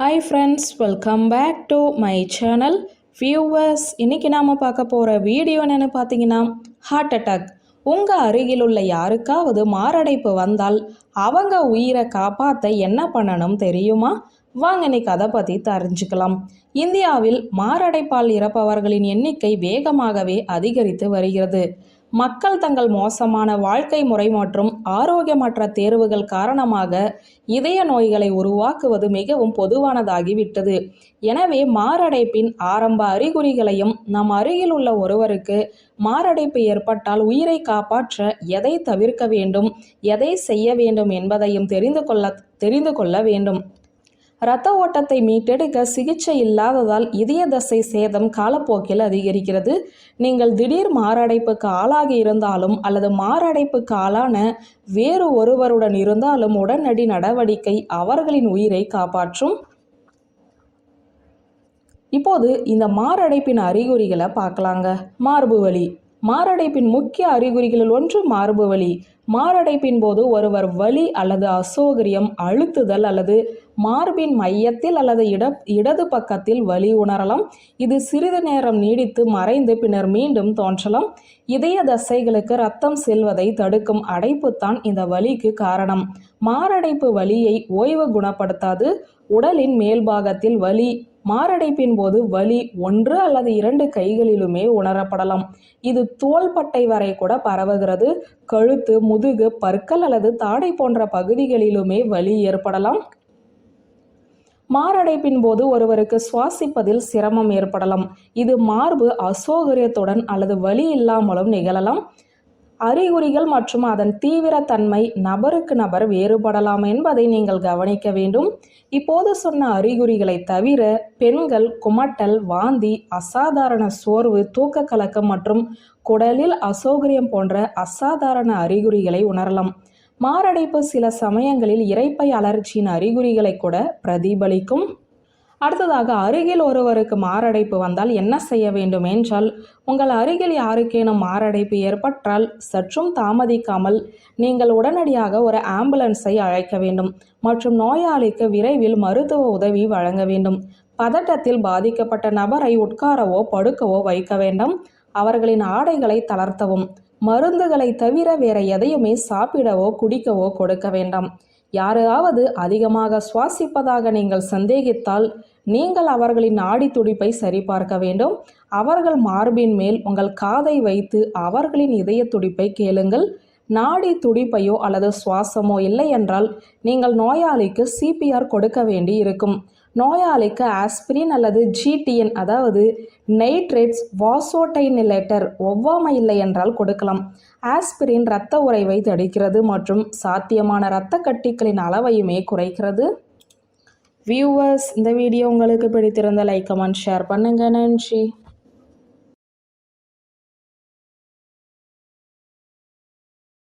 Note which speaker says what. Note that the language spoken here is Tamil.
Speaker 1: Hi friends welcome back to my channel viewers இன்றைக்கி நாம் பார்க்க போகிற வீடியோ என்னென்னு பார்த்தீங்கன்னா ஹார்ட் அட்டாக் உங்கள் அருகில் உள்ள யாருக்காவது மாரடைப்பு வந்தால் அவங்க உயிரை காப்பாற்ற என்ன பண்ணணும் தெரியுமா? வாங்க இன்னைக்கு அதை பற்றி தெரிஞ்சுக்கலாம். இந்தியாவில் மாரடைப்பால் இறப்பவர்களின் எண்ணிக்கை வேகமாகவே அதிகரித்து வருகிறது. மக்கள் தங்கள் மோசமான வாழ்க்கை முறை மற்றும் ஆரோக்கியமற்ற தேர்வுகள் காரணமாக இதய நோய்களை உருவாக்குவது மிகவும் பொதுவானதாகிவிட்டது. எனவே மாரடைப்பின் ஆரம்ப அறிகுறிகளையும் நம் அருகில் உள்ள ஒருவருக்கு மாரடைப்பு ஏற்பட்டால் உயிரை காப்பாற்ற எதை தவிர்க்க வேண்டும் எதை செய்ய வேண்டும் என்பதையும் தெரிந்து கொள்ள தெரிந்து கொள்ள வேண்டும். இரத்த ஓட்டத்தை மீட்டெடுக்க சிகிச்சை இல்லாததால் இதய தசை சேதம் காலப்போக்கில் அதிகரிக்கிறது. நீங்கள் திடீர் மாரடைப்புக்கு ஆளாகி இருந்தாலும் அல்லது மாரடைப்புக்கு ஆளான வேறு ஒருவருடன் இருந்தாலும் உடனடி நடவடிக்கை அவர்களின் உயிரை காப்பாற்றும். இப்போது இந்த மாரடைப்பின் அறிகுறிகளை பார்க்கலாங்க. மார்பு வலி. மாரடைப்பின் முக்கிய அறிகுறிகளில் ஒன்று மார்பு வலி. மாரடைப்பின் போது ஒருவர் வலி அல்லது அசௌகரியம் அழுத்துதல் அல்லது மார்பின் மையத்தில் அல்லது இட இடது பக்கத்தில் வலி உணரலாம். இது சிறிது நேரம் நீடித்து மறைந்து பின்னர் மீண்டும் தோன்றலாம். இதய தசைகளுக்கு ரத்தம் செல்வதை தடுக்கும் அடைப்புத்தான் இந்த வலிக்கு காரணம். மாரடைப்பு வலியை ஓய்வு குணப்படுத்தாது. உடலின் மேல்பாகத்தில் வலி மாரடைப்பின் போது வலி ஒன்று அல்லது இரண்டு கைகளிலுமே உணரப்படலாம். இது தோள்பட்டை வரை கூட பரவுகிறது. கழுத்து முதுகு பற்கள் அல்லது தாடை போன்ற பகுதிகளிலுமே வலி ஏற்படலாம். மாரடைப்பின் போது ஒருவருக்கு சுவாசிப்பதில் சிரமம் ஏற்படலாம். இது மார்பு அசௌகரியத்துடன் அல்லது வலி இல்லாமலும் நிகழலாம். அறிகுறிகள் மற்றும் அதன் தீவிரத்தன்மை நபருக்கு நபர் வேறுபடலாம் என்பதை நீங்கள் கவனிக்க வேண்டும். இப்போது சொன்ன அறிகுறிகளை தவிர பெண்கள் குமட்டல் வாந்தி அசாதாரண சோர்வு தூக்க கலக்கம் மற்றும் குடலில் அசௌகரியம் போன்ற அசாதாரண அறிகுறிகளை உணரலாம். மாரடைப்பு சில சமயங்களில் இறைப்பை அலர்ச்சியின் அறிகுறிகளை கூட பிரதிபலிக்கும். அடுத்ததாக அருகில் ஒருவருக்கு மாரடைப்பு வந்தால் என்ன செய்ய வேண்டும் என்றால் உங்கள் அருகில் யாருக்கேனும் மாரடைப்பு ஏற்பட்டால் சற்றும் தாமதிக்காமல் நீங்கள் உடனடியாக ஒரு ஆம்புலன்ஸை அழைக்க வேண்டும் மற்றும் நோயாளிக்கு விரைவில் மருத்துவ உதவி வழங்க வேண்டும். பதட்டத்தில் பாதிக்கப்பட்ட நபரை உட்காரவோ படுக்கவோ வைக்க வேண்டாம். அவர்களின் ஆடைகளை தளர்த்தவும் மருந்துகளை தவிர வேற எதையுமே சாப்பிடவோ குடிக்கவோ கொடுக்க வேண்டாம். யாரையாவது அதிகமாக சுவாசிப்பதாக நீங்கள் சந்தேகித்தால் நீங்கள் அவர்களின் ஆடி துடிப்பை சரிபார்க்க வேண்டும். அவர்கள் மார்பின் மேல் உங்கள் காதை வைத்து அவர்களின் இதய துடிப்பை கேளுங்கள். நாடி துடிப்பையோ அல்லது சுவாசமோ இல்லை என்றால் நீங்கள் நோயாளிக்கு சிபிஆர் கொடுக்க வேண்டி இருக்கும் நோயாளிக்கு ஆஸ்பிரின் அல்லது ஜிடிஎன் அதாவது நைட்ரேட்ஸ் வாசோடைனிலேட்டர் ஒவ்வாமை இல்லை என்றால் கொடுக்கலாம். ஆஸ்பிரின் இரத்த உறைவை தடுக்கிறது மற்றும் சாத்தியமான இரத்த கட்டிகளின் அளவையுமே குறைக்கிறது. வியூவர்ஸ் இந்த வீடியோ உங்களுக்கு பிடித்திருந்த லைக் கமெண்ட் ஷேர் பண்ணுங்க. நன்றி.